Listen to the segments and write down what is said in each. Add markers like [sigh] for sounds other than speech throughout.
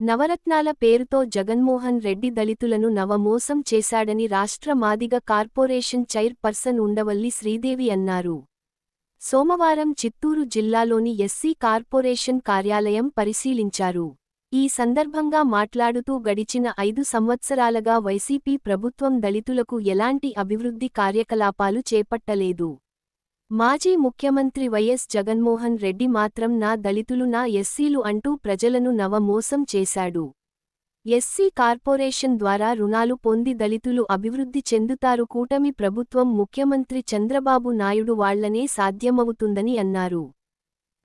నవరత్నాల పేరుతో జగన్మోహన్ రెడ్డి దళితులను నవమోసం చేశాడని రాష్ట్ర Madiga corporation chairperson Undavalli Sridevi అన్నారు. సోమవారం చిత్తూరు జిల్లాలోని ఎస్సీ కార్పొరేషన్ కార్యాలయం పరిశీలించారు. ఈ సందర్భంగా మాట్లాడుతూ గడిచిన ఐదు సంవత్సరాలుగా వైసీపీ ప్రభుత్వం దళితులకు ఎలాంటి అభివృద్ధి కార్యకలాపాలు చేపట్టలేదు. మాజీ ముఖ్యమంత్రి వైఎస్ జగన్మోహన్ రెడ్డి మాత్రం నా దళితులు నా ఎస్సీలు అంటూ ప్రజలను నవమోసం చేశాడు. ఎస్సీ కార్పొరేషన్ ద్వారా రుణాలు పొంది దళితులు అభివృద్ధి చెందుతారు. కూటమి ప్రభుత్వం ముఖ్యమంత్రి చంద్రబాబు నాయుడు వాళ్ళనే సాధ్యమవుతుందని అన్నారు.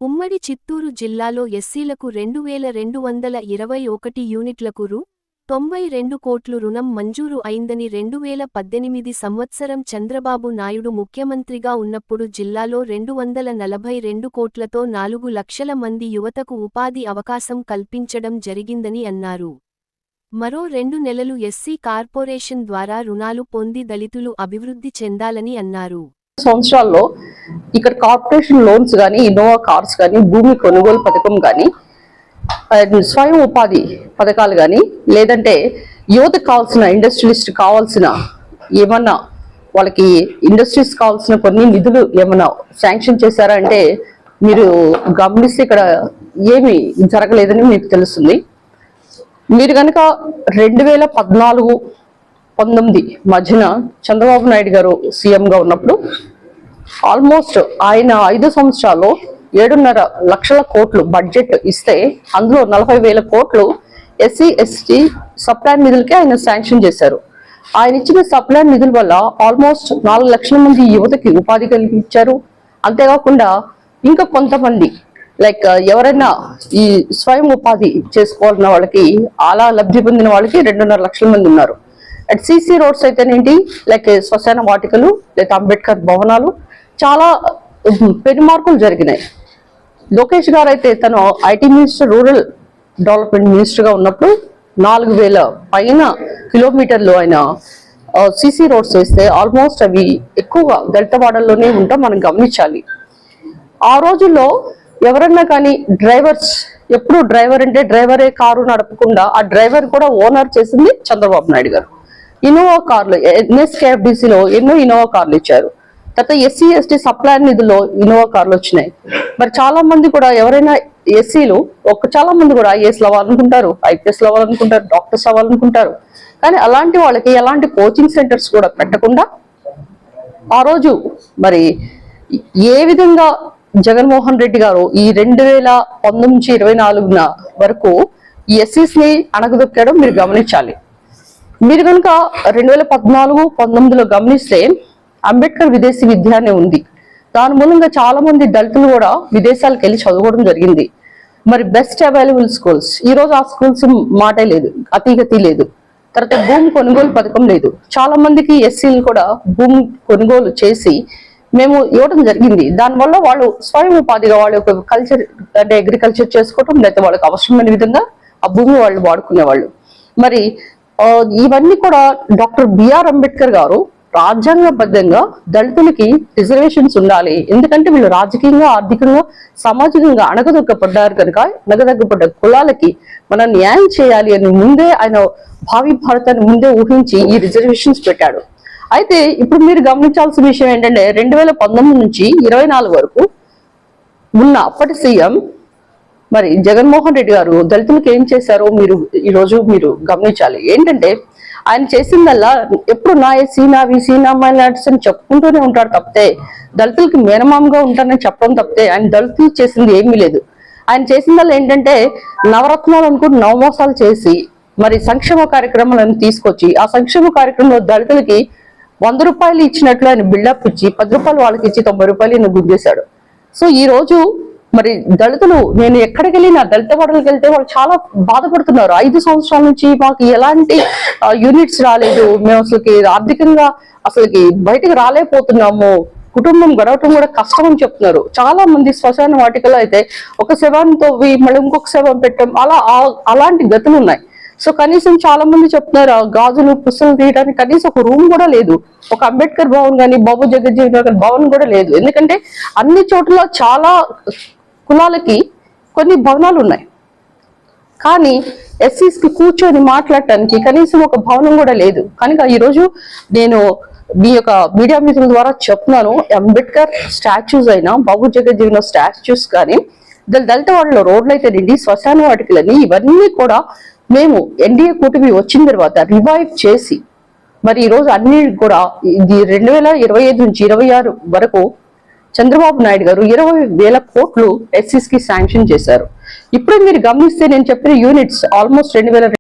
ఉమ్మడి చిత్తూరు జిల్లాలో ఎస్సీలకు రెండు వేల రెండు వందల ఇరవై ఒకటి యూనిట్లకు రూ. తొంభై రెండు కోట్లు రుణం మంజూరు అయిందని రెండు వేల పద్దెనిమిది సంవత్సరం చంద్రబాబు నాయుడు ముఖ్యమంత్రిగా ఉన్నప్పుడు జిల్లాలో రెండు వందల నలభై రెండు కోట్లతో నాలుగు లక్షల మంది యువతకు ఉపాధి అవకాశం కల్పించడం జరిగిందని అన్నారు. మరో రెండు నెలలు ఎస్సీ కార్పొరేషన్ ద్వారా రుణాలు పొంది దళితులు అభివృద్ధి చెందాలని అన్నారు. సంవత్సరాల్లో ఇక్కడ కార్పొరేషన్ లోన్స్ కానీ ఇన్నోవా కార్స్ కానీ భూమి కొనుగోలు పథకం కానీ స్వయం ఉపాధి పథకాలు కానీ లేదంటే యువతకు కావాల్సిన ఇండస్ట్రియలిస్ట్ కావాల్సిన ఏమన్నా వాళ్ళకి ఇండస్ట్రీస్ కావాల్సిన కొన్ని నిధులు ఏమన్నా శాంక్షన్ చేశారా అంటే మీరు గమనిస్తే ఇక్కడ ఏమి జరగలేదని మీకు తెలుస్తుంది. మీరు కనుక రెండు వేల పద్నాలుగు పంతొమ్మిది మధ్యన చంద్రబాబు నాయుడు గారు సీఎంగా ఉన్నప్పుడు ఆల్మోస్ట్ ఆయన ఐదు సంవత్సరాలు ఏడున్నర లక్షల కోట్లు బడ్జెట్ ఇస్తే అందులో నలభై వేల కోట్లు ఎస్సీ ఎస్టీ సప్లాన్ నిధులకి ఆయన శాంక్షన్ చేశారు. ఆయన ఇచ్చిన సప్లాన్ నిధుల వల్ల ఆల్మోస్ట్ నాలుగు లక్షల మంది యువతకి ఉపాధి కల్పించారు అంతేకాకుండా ఇంకా కొంతమంది లైక్ ఎవరైనా ఈ స్వయం ఉపాధి చేసుకోవాలన్న వాళ్ళకి అలా లబ్ధి పొందిన వాళ్ళకి రెండున్నర లక్షల మంది ఉన్నారు. అట్ సిసి రోడ్స్ అయితేనేంటి లైక్ శ్మశాన వాటికలు లేక అంబేద్కర్ భవనాలు చాలా [laughs] పెను మార్పులు జరిగినాయి. లోకేష్ గారు అయితే తను ఐటీ మినిస్టర్ రూరల్ డెవలప్మెంట్ మినిస్టర్గా ఉన్నప్పుడు నాలుగు వేల పైన కిలోమీటర్లు ఆయన సిసి రోడ్స్ వేస్తే ఆల్మోస్ట్ అవి ఎక్కువగా దళితవాడల్లోనే ఉంటాం మనం గమనించాలి. ఆ రోజుల్లో ఎవరన్నా కానీ డ్రైవర్స్ ఎప్పుడు డ్రైవర్ అంటే డ్రైవరే కారు నడపకుండా ఆ డ్రైవర్ కూడా ఓనర్ చేసింది చంద్రబాబు నాయుడు గారు. ఇన్నోవా కార్లు ఎన్ఎస్కేఎఫ్డిసిలో ఎన్నో ఇన్నోవా కార్లు ఇచ్చారు. గత ఎస్సీ ఎస్టీ సప్లై నిధుల్లో ఇన్నోవా కార్లు వచ్చినాయి. మరి చాలా మంది కూడా ఎవరైనా ఎస్సీలు ఒక చాలా మంది కూడా ఐఏఎస్లు అవ్వాలనుకుంటారు ఐపీఎస్ అవ్వాలనుకుంటారు డాక్టర్స్ అవ్వాలనుకుంటారు. కానీ అలాంటి వాళ్ళకి ఎలాంటి కోచింగ్ సెంటర్స్ కూడా పెట్టకుండా ఆ రోజు మరి ఏ విధంగా జగన్మోహన్ రెడ్డి గారు ఈ రెండు వేల పంతొమ్మిది నుంచి ఇరవై నాలుగున వరకు ఎస్సీస్ని అణగదొక్కాడో మీరు గమనించాలి. మీరు కనుక రెండు వేల పద్నాలుగు పంతొమ్మిదిలో గమనిస్తే అంబేద్కర్ విదేశీ విద్య అనే ఉంది. దాని మూలంగా చాలా మంది దళితులు కూడా విదేశాలకు వెళ్ళి చదువుకోవడం జరిగింది. మరి బెస్ట్ అవైలబుల్ స్కూల్స్ ఈ రోజు ఆ స్కూల్స్ మాటే లేదు. అతిగతి లేదు. తర్వాత భూమి కొనుగోలు పథకం లేదు. చాలా మందికి ఎస్సీలు కూడా భూమి కొనుగోలు చేసి మేము ఇవ్వడం జరిగింది. దానివల్ల వాళ్ళు స్వయం ఉపాధిగా వాళ్ళ యొక్క కల్చర్ అంటే అగ్రికల్చర్ చేసుకోవటం లేకపోతే వాళ్ళకి అవసరమైన విధంగా ఆ భూమి వాళ్ళు వాడుకునేవాళ్ళు. మరి ఇవన్నీ కూడా డాక్టర్ బిఆర్ అంబేద్కర్ గారు రాజ్యాంగబద్ధంగా దళితులకి రిజర్వేషన్స్ ఉండాలి. ఎందుకంటే వీళ్ళు రాజకీయంగా ఆర్థికంగా సామాజికంగా అణగదొక్కపడ్డారు కనుక అణగదొక్కపడ్డ కులాలకి మనం న్యాయం చేయాలి అని ముందే ఆయన భావి భారతాన్ని ముందే ఊహించి ఈ రిజర్వేషన్స్ పెట్టాడు. అయితే ఇప్పుడు మీరు గమనించాల్సిన విషయం ఏంటంటే రెండు వేల పంతొమ్మిది నుంచి ఇరవై నాలుగు వరకు ఉన్న అప్పటి సీఎం మరి జగన్మోహన్ రెడ్డి గారు దళితులకు ఏం చేశారో మీరు ఈ రోజు మీరు గమనించాలి. ఏంటంటే ఆయన చేసిందల్లా ఎప్పుడు నా ఎస్సీ నా బీసీ నా మైనార్టీస్ అని చెప్పుకుంటూనే ఉంటాడు తప్పితే దళితులకి మేనమామగా ఉంటానని చెప్పడం తప్పితే ఆయన దళితులు చేసింది ఏమీ లేదు. ఆయన చేసిందల్లా ఏంటంటే నవరత్నాలు అనుకుంటూ నవమోసాలు చేసి మరి సంక్షేమ కార్యక్రమాలను తీసుకొచ్చి ఆ సంక్షేమ కార్యక్రమంలో దళితులకి వంద రూపాయలు ఇచ్చినట్లు ఆయన బిల్డప్ ఇచ్చి పది రూపాయలు వాళ్ళకి ఇచ్చి తొంభై రూపాయలు ఈయన గుద్దేశాడు సో ఈ రోజు మరి దళితులు నేను ఎక్కడికి వెళ్ళినా దళిత వాడలకు వెళ్తే వాళ్ళు చాలా బాధపడుతున్నారు. ఐదు సంవత్సరాల నుంచి మాకు ఎలాంటి యూనిట్స్ రాలేదు. మేము అసలుకి ఆర్థికంగా అసలుకి బయటకు రాలేకపోతున్నాము. కుటుంబం గడవటం కూడా కష్టం అని చెప్తున్నారు. చాలా మంది శ్మశాన వాటికలో అయితే ఒక శవాన్ని తవ్వి మళ్ళీ ఇంకొక శవం పెట్టడం అలా అలాంటి గతులు ఉన్నాయి. సో కనీసం చాలా మంది చెప్తున్నారు ఆ గాజులు పుస్తలు తీయడానికి కనీసం ఒక రూమ్ కూడా లేదు. ఒక అంబేద్కర్ భవన్ కానీ బాబు జగజ్జీవన్ భవన్ కూడా లేదు. ఎందుకంటే అన్ని చోట్ల చాలా కులాలకి కొన్ని భవనాలు ఉన్నాయి. కానీ ఎస్సీస్కి కూర్చొని మాట్లాడటానికి కనీసం ఒక భవనం కూడా లేదు. కనుక ఈరోజు నేను మీ యొక్క మీడియా మిత్రుల ద్వారా చెప్తున్నాను అంబేద్కర్ స్టాచ్యూస్ అయినా బాబు జగజ్జీవన స్టాచ్యూస్ కానీ దళ- దళిత వాళ్ళ రోడ్లు అయితే నిండి శ్మశాన వాటికలని ఇవన్నీ కూడా మేము ఎన్డీఏ కూటమి వచ్చిన తర్వాత రివైవ్ చేసి మరి ఈరోజు అన్ని కూడా ఇది రెండు వేల ఇరవై ఐదు నుంచి ఇరవై ఆరు వరకు చంద్రబాబు నాయుడు గారు ఇరవై వేల కోట్లు ఎస్సీస్కి శాంక్షన్ చేశారు. ఇప్పుడు మీరు గమనిస్తే నేను చెప్పిన యూనిట్స్ ఆల్మోస్ట్ రెండు